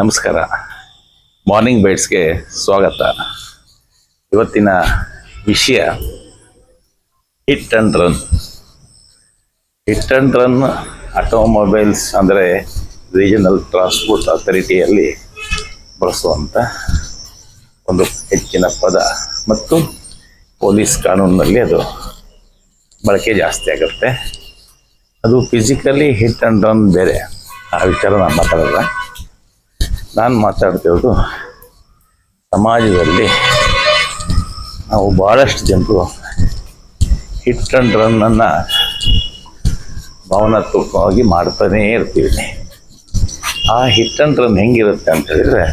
ನಮಸ್ಕಾರ. ಮಾರ್ನಿಂಗ್ ಬೈಟ್ಸ್ಗೆ ಸ್ವಾಗತ. ಇವತ್ತಿನ ವಿಷಯ hit and run hit and run automobiles ಅಂದರೆ ರೀಜನಲ್ ಟ್ರಾನ್ಸ್ಪೋರ್ಟ್ ಅಥಾರಿಟಿಯಲ್ಲಿ ಬಳಸುವಂಥ ಒಂದು ಹೆಚ್ಚಿನ ಪದ ಮತ್ತು ಪೊಲೀಸ್ ಕಾನೂನಿನಲ್ಲಿ ಅದು ಬಳಕೆ ಜಾಸ್ತಿ ಆಗುತ್ತೆ. ಅದು ಫಿಸಿಕಲಿ ಹಿಟ್ ಆ್ಯಂಡ್ ರನ್ ಬೇರೆ. ಆ ವಿಚಾರ ನಾನು ಮಾತಾಡಲ್ಲ ನಾನು ಮಾತಾಡ್ತಿರೋದು ಸಮಾಜದಲ್ಲಿ ನಾವು ಭಾಳಷ್ಟು ಜನರು ಹಿಟ್ ಆ್ಯಂಡ್ ರನ್ನನ್ನು ಭಾವನಾತ್ಮಕವಾಗಿ ಮಾಡ್ತಾನೇ ಇರ್ತೀವಿ. ಆ ಹಿಟ್ ಅಂಡ್ ರನ್ ಹೆಂಗಿರುತ್ತೆ ಅಂತ ಹೇಳಿದರೆ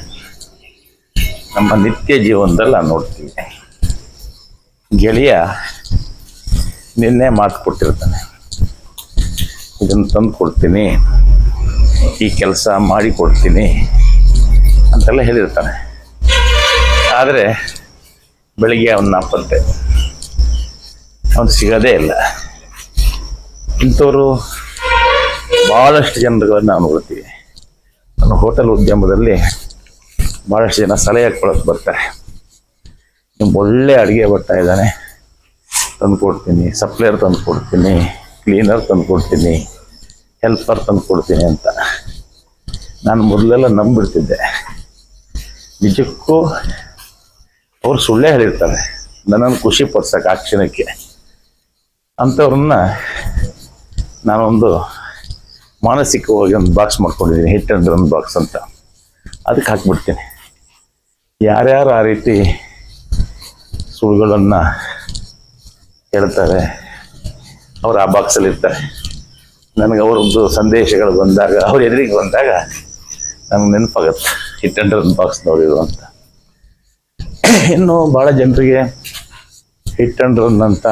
ನಮ್ಮ ನಿತ್ಯ ಜೀವನದಲ್ಲಿ ನಾನು ನೋಡ್ತೀವಿ ಗೆಳೆಯ ನಿನ್ನೆ ಮಾತು ಕೊಟ್ಟಿರ್ತಾನೆ. ಇದನ್ನು ತಂದು ಕೊಡ್ತೀನಿ ಈ ಕೆಲಸ ಮಾಡಿ ಕೊಡ್ತೀನಿ ಅಂತೆಲ್ಲ ಹೇಳಿರ್ತಾನೆ. ಆದರೆ ಬೆಳಿಗ್ಗೆ ಅವನ ನಾಪತ್ತೆ. ಅವನು ಸಿಗೋದೇ ಇಲ್ಲ. ಇಂಥವರು ಭಾಳಷ್ಟು ಜನರುಗಳನ್ನು ನಾವು ನೋಡ್ತೀವಿ. ನಾನು ಹೋಟೆಲ್ ಉದ್ಯಮದಲ್ಲಿ ಭಾಳಷ್ಟು ಜನ ಸಲಹೆ ಕೊಡೋಕೆ ಬರ್ತಾರೆ. ನಿಮ್ಗೆ ಒಳ್ಳೆ ಅಡುಗೆ ಬರ್ತಾ ಇದ್ದಾನೆ. ತಂದು ಕೊಡ್ತೀನಿ. ಸಪ್ಲೈಯರ್ ತಂದು ಕೊಡ್ತೀನಿ. ಕ್ಲೀನರ್ ತಂದು ಕೊಡ್ತೀನಿ. ಹೆಲ್ಪರ್ ತಂದು ಕೊಡ್ತೀನಿ ಅಂತ. ನಾನು ಮೊದಲೆಲ್ಲ ನಂಬಿಡ್ತಿದ್ದೆ ನಿಜಕ್ಕೂ ಅವ್ರು ಸುಳ್ಳೇ ಹೇಳಿರ್ತಾರೆ. ನನ್ನನ್ನು ಖುಷಿ ಪಡ್ಸಕ್ಕೆ ಆ ಕ್ಷಣಕ್ಕೆ. ಅಂಥವ್ರನ್ನ ನಾನೊಂದು ಮಾನಸಿಕವಾಗಿ ಒಂದು ಬಾಕ್ಸ್ ಮಾಡ್ಕೊಂಡಿದ್ದೀನಿ. ಹಿಟ್ ಅಂಡ್ ರನ್ ಬಾಕ್ಸ್ ಅಂತ. ಅದಕ್ಕೆ ಹಾಕ್ಬಿಡ್ತೀನಿ. ಯಾರ್ಯಾರು ಆ ರೀತಿ ಸುಳ್ಳುಗಳನ್ನು ಹೇಳ್ತಾರೆ, ಅವ್ರು ಆ ಬಾಕ್ಸಲ್ಲಿ ಇರ್ತಾರೆ. ನನಗೆ ಅವ್ರದ್ದು ಸಂದೇಶಗಳು ಬಂದಾಗ, ಅವ್ರ ಎದುರಿಗೆ ಬಂದಾಗ ನನಗೆ ನೆನಪಾಗತ್ತೆ. ಹಿಟ್ ಅಂಡ್ ರನ್ ಬಾಕ್ಸ್ ನೋಡಿದ್ರು ಅಂತ. ಇನ್ನು ಭಾಳ ಜನರಿಗೆ ಹಿಟ್ ಅಂಡ್ ರನ್ ಅಂತ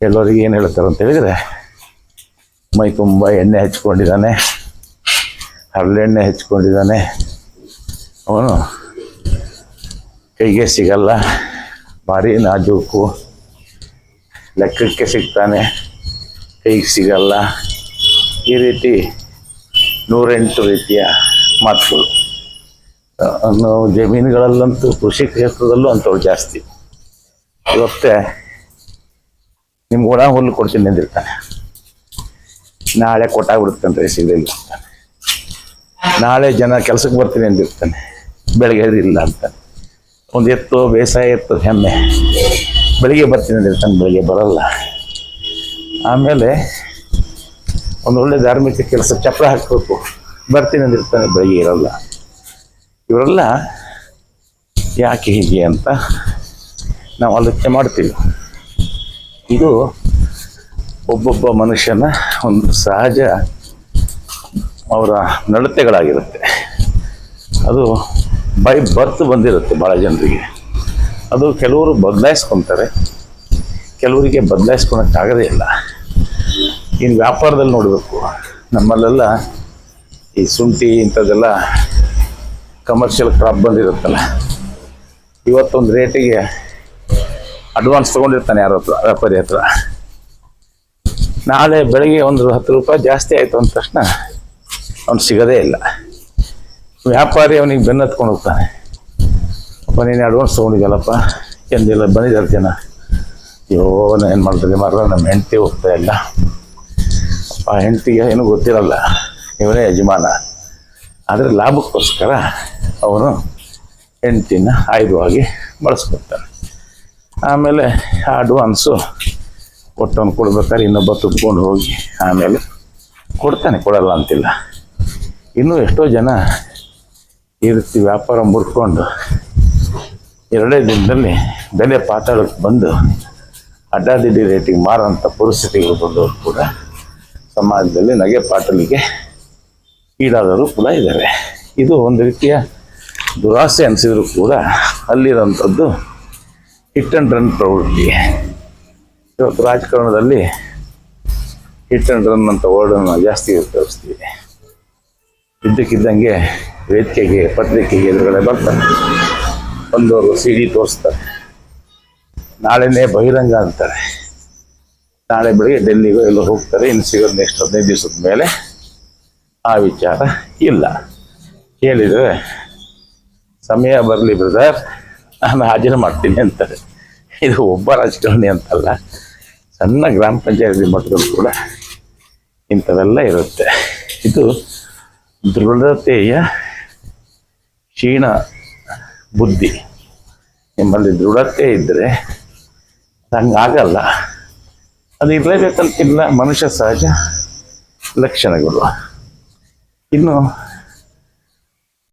ಕೆಲವರಿಗೆ ಏನು ಹೇಳ್ತಾರೆ ಅಂತ ಹೇಳಿದರೆ, ಮೈ ತುಂಬ ಎಣ್ಣೆ ಹಚ್ಕೊಂಡಿದ್ದಾನೆ ಹರಳೆಣ್ಣೆ ಹಚ್ಕೊಂಡಿದ್ದಾನೆ. ಅವನು ಕೈಗೆ ಸಿಗಲ್ಲ, ಭಾರಿ ನಾಜೂಕು, ಲೆಕ್ಕಕ್ಕೆ ಸಿಗ್ತಾನೆ, ಕೈಗೆ ಸಿಗಲ್ಲ. ಈ ರೀತಿ ನೂರೆಂಟು ರೀತಿಯ ಮಾತುಗಳು ಅನ್ನು ಜಮೀನುಗಳಲ್ಲಂತೂ ಕೃಷಿ ಕ್ಷೇತ್ರದಲ್ಲೂ ಅಂಥವ್ರು ಜಾಸ್ತಿ. ಇವತ್ತೆ ನಿಮ್ಗೆ ಒಣ ಹುಲ್ಲು ಕೊಡ್ತೀನಿ ಅಂದಿರ್ತಾನೆ. ನಾಳೆ ಕೊಟ್ಟಾಗ್ಬಿಡುತ್ತಂತೆ ಸಿಗಲಿಲ್ಲ ಅಂತಾನೆ ನಾಳೆ ಜನ ಕೆಲಸಕ್ಕೆ ಬರ್ತೀನಿ ಅಂದಿರ್ತಾನೆ. ಬೆಳಗ್ಗೆ ಇಲ್ಲ ಅಂತ. ಒಂದು ಎತ್ತು ಬೇಸಾಯ ಎತ್ತು ಹೆಮ್ಮೆ. ಬೆಳಿಗ್ಗೆ ಬರ್ತೀನಿ ಅಂದಿರ್ತಾನೆ, ಬೆಳಿಗ್ಗೆ ಬರಲ್ಲ. ಆಮೇಲೆ ಒಂದು ಒಳ್ಳೆ ಧಾರ್ಮಿಕ ಕೆಲಸ ಚಪ್ಪಳ ಹಾಕಬೇಕು. ಬರ್ತೀನಿ ಅಂದಿರ್ತಾನೆ ಬೆಳಿಗ್ಗೆ ಇರಲ್ಲ. ಇವರೆಲ್ಲ ಯಾಕೆ ಹೀಗೆ ಅಂತ ನಾವು ಆಲೋಚನೆ ಮಾಡ್ತೀವಿ. ಇದು ಒಬ್ಬೊಬ್ಬ ಮನುಷ್ಯನ ಒಂದು ಸಹಜ ಅವರ ನಡತೆಗಳಾಗಿರುತ್ತೆ. ಅದು ಬೈ ಬರ್ತ್ ಬಂದಿರುತ್ತೆ ಭಾಳ ಜನರಿಗೆ. ಅದು ಕೆಲವರು ಬದಲಾಯಿಸ್ಕೊತಾರೆ, ಕೆಲವರಿಗೆ ಬದಲಾಯಿಸ್ಕೊಳಕ್ಕಾಗದೇ ಇಲ್ಲ. ಇನ್ನು ವ್ಯಾಪಾರದಲ್ಲಿ ನೋಡಬೇಕು. ನಮ್ಮಲ್ಲೆಲ್ಲ ಈ ಶುಂಠಿ ಇಂಥದ್ದೆಲ್ಲ ಕಮರ್ಷಿಯಲ್ ಕ್ರಾಪ್ ಬಂದಿರುತ್ತಲ್ಲ, ಇವತ್ತೊಂದು ರೇಟಿಗೆ ಅಡ್ವಾನ್ಸ್ ತೊಗೊಂಡಿರ್ತಾನೆ ಯಾರ ಹತ್ರ, ವ್ಯಾಪಾರಿ ಹತ್ರ. ನಾಳೆ ಬೆಳಗ್ಗೆ ಒಂದು ಹತ್ತು ರೂಪಾಯಿ ಜಾಸ್ತಿ ಆಯಿತು ಅಂದ ತಕ್ಷಣ ಅವ್ನು ಸಿಗೋದೇ ಇಲ್ಲ. ವ್ಯಾಪಾರಿ ಅವನಿಗೆ ಬೆನ್ನು ಹತ್ಕೊಂಡು ಹೋಗ್ತಾನೆ. ಅಪ್ಪ, ನೀನು ಅಡ್ವಾನ್ಸ್ ತೊಗೊಂಡಿದ್ದಲ್ಲಪ್ಪ ಎಂದಿಲ್ಲ ಬಂದಿದ್ದಾರೆ ಜನ? ಅಯ್ಯೋ ಏನು ಮಾಡ್ತಾರೆ ಮಾರ ನಮ್ಮ ಹೆಂಡತಿ ಹೋಗ್ತಾ ಇಲ್ಲ. ಅಪ್ಪ ಹೆಂಡತಿಗೆ ಏನೂ ಗೊತ್ತಿರಲ್ಲ. ಇವನೇ ಯಜಮಾನ. ಆದರೆ ಲಾಭಕ್ಕೋಸ್ಕರ ಅವನು ಹೆಂಡತಿನ ಆಯುಧವಾಗಿ ಬಳಸ್ಕೊಳ್ತಾನೆ ಆಮೇಲೆ ಆ ಅಡ್ವಾನ್ಸು ಕೊಟ್ಟವನು ಕೊಡ್ಬೇಕಾದ್ರೆ ಇನ್ನೊಬ್ಬ ತುಂಬಿಕೊಂಡು ಹೋಗಿ ಆಮೇಲೆ ಕೊಡ್ತಾನೆ, ಕೊಡಲ್ಲ ಅಂತಿಲ್ಲ. ಇನ್ನೂ ಎಷ್ಟೋ ಜನ ಈ ರೀತಿ ವ್ಯಾಪಾರ ಮುರ್ಕೊಂಡು ಎರಡೇ ದಿನದಲ್ಲಿ ಬೆಲೆ ಪಾತಾಳಕ್ಕೆ ಬಂದು ಅಡ್ಡಾದಿಡ್ಡಿ ರೇಟಿಗೆ ಮಾರೋಂಥ ಪರಿಸ್ಥಿತಿಗಳು ಬಂದವರು ಕೂಡ ಸಮಾಜದಲ್ಲಿ ನಗೆ ಪಾಟಲಿಗೆ ಈಡಾದವರು ಕೂಡ ಇದ್ದಾರೆ ಇದು ಒಂದು ರೀತಿಯ ದುರಾಸೆ ಅನಿಸಿದ್ರು ಕೂಡ ಅಲ್ಲಿರೋಂಥದ್ದು ಹಿಟ್ ಆ್ಯಂಡ್ ರನ್ ಪ್ರವೃತ್ತಿ ಇವತ್ತು ರಾಜಕಾರಣದಲ್ಲಿ ಹಿಟ್ ಆ್ಯಂಡ್ ರನ್ ಅಂತ ವರ್ಡನ್ನು ಜಾಸ್ತಿ ಉಪಯೋಗಿಸ್ತೀವಿ. ಇದ್ದಕ್ಕಿದ್ದಂಗೆ ವೇದಿಕೆಗೆ, ಪತ್ರಿಕೆಗೆ ಎದುರುಗಡೆ ಬರ್ತಾರೆ. ಬಂದವರು ಸಿ ಡಿ ತೋರಿಸ್ತಾರೆ. ನಾಳೆನೇ ಬಹಿರಂಗ ಅಂತಾರೆ. ನಾಳೆ ಬೆಳಿಗ್ಗೆ ಡೆಲ್ಲಿಗೋ ಎಲ್ಲೋ ಹೋಗ್ತಾರೆ. ಇನ್ನು ಸಿಗೋದು ನೆಕ್ಸ್ಟ್ ಹದಿನೈದು ದಿವಸದ ಮೇಲೆ ಆ ವಿಚಾರ ಇಲ್ಲ. ಕೇಳಿದರೆ, ಸಮಯ ಬರಲಿ ಬ್ರದರ್ ನಾನು ಹಾಜರು ಮಾಡ್ತೀನಿ ಅಂತಾರೆ. ಇದು ಒಬ್ಬ ರಾಜಕಾರಣಿ ಅಂತಲ್ಲ, ಸಣ್ಣ ಗ್ರಾಮ ಪಂಚಾಯತಿ ಮಟ್ಟದಲ್ಲಿ ಕೂಡ ಇಂಥದೆಲ್ಲ ಇರುತ್ತೆ. ಇದು ದೃಢತೆಯ ಕ್ಷೀಣ ಬುದ್ಧಿ. ನಿಮ್ಮಲ್ಲಿ ದೃಢತೆ ಇದ್ದರೆ ಹಂಗಾಗಲ್ಲ ಅದು ಇರಲೇಬೇಕಂತಿಲ್ಲ ಮನುಷ್ಯ ಸಹಜ ಲಕ್ಷಣಗಳು. ಇನ್ನು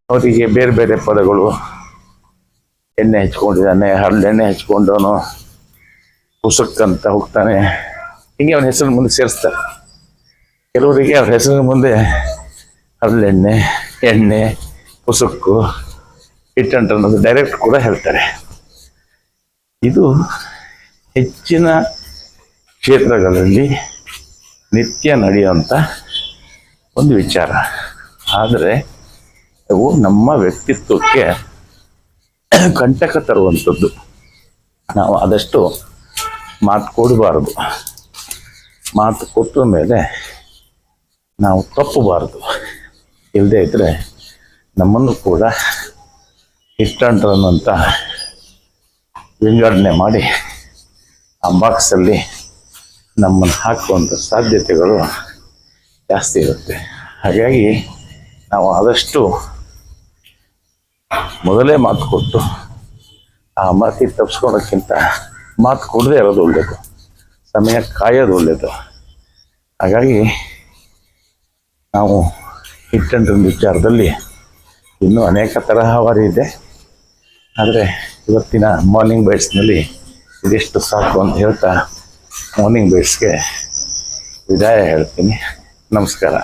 ಅವರಿಗೆ ಬೇರೆ ಬೇರೆ ಪದಗಳು ಎಣ್ಣೆ ಹಚ್ಕೊಂಡಿದ್ದಾನೆ ಹರಳೆಣ್ಣೆ ಹಚ್ಕೊಂಡವನು ಹುಸಕ್ಕಂತ ಹೋಗ್ತಾನೆ. ಹಿಂಗೆ ಅವನ ಹೆಸರಿನ ಮುಂದೆ ಸೇರಿಸ್ತಾರೆ. ಕೆಲವರಿಗೆ ಅವ್ರ ಹೆಸರಿನ ಮುಂದೆ ಹರಳೆಣ್ಣೆ ಎಣ್ಣೆ ಹುಸುಕ್ಕು ಹಿಟ್ಟಂಟ ಅನ್ನೋದು ಡೈರೆಕ್ಟ್ ಕೂಡ ಹೇಳ್ತಾರೆ. ಇದು ಹೆಚ್ಚಿನ ಕ್ಷೇತ್ರಗಳಲ್ಲಿ ನಿತ್ಯ ನಡೆಯುವಂಥ ಒಂದು ವಿಚಾರ. ಆದರೆ ಅವು ನಮ್ಮ ವ್ಯಕ್ತಿತ್ವಕ್ಕೆ ಕಂಟಕ ತರುವಂಥದ್ದು. ನಾವು ಆದಷ್ಟು ಮಾತು ಕೊಡಬಾರ್ದು. ಮಾತು ಕೊಟ್ಟ ಮೇಲೆ ನಾವು ತಪ್ಪಬಾರ್ದು. ಇಲ್ಲದೇ ಇದ್ದರೆ ನಮ್ಮನ್ನು ಕೂಡ ಇಷ್ಟಂಟ್ರನ್ನುವಂಥ ವಿಂಗಡಣೆ ಮಾಡಿ ಆ ಬಾಕ್ಸಲ್ಲಿ ನಮ್ಮನ್ನು ಹಾಕುವಂಥ ಸಾಧ್ಯತೆಗಳು ಜಾಸ್ತಿ ಇರುತ್ತೆ. ಹಾಗಾಗಿ ನಾವು ಆದಷ್ಟು ಮೊದಲೇ ಮಾತು ಕೊಟ್ಟು ಆ ಮಾತಿಗೆ ತಪ್ಪಿಸ್ಕೊಳೋಕ್ಕಿಂತ ಮಾತು ಕೊಡದೇ ಇರೋದು ಒಳ್ಳೆಯದು ಸಮಯ ಕಾಯೋದು ಒಳ್ಳೆಯದು ಹಾಗಾಗಿ ನಾವು ಹಿಟ್ಟಂಟಿನ ವಿಚಾರದಲ್ಲಿ ಇನ್ನೂ ಅನೇಕ ತರಹವಾರಿ ಇದೆ. ಆದರೆ ಇವತ್ತಿನ ಮಾರ್ನಿಂಗ್ ಬೈಟ್ಸ್ನಲ್ಲಿ ಇದಿಷ್ಟು ಸಾಕು ಅಂತ ಹೇಳ್ತಾ ಮಾರ್ನಿಂಗ್ ಬೈಟ್ಸ್ಗೆ ವಿದಾಯ ಹೇಳ್ತೀನಿ. ನಮಸ್ಕಾರ.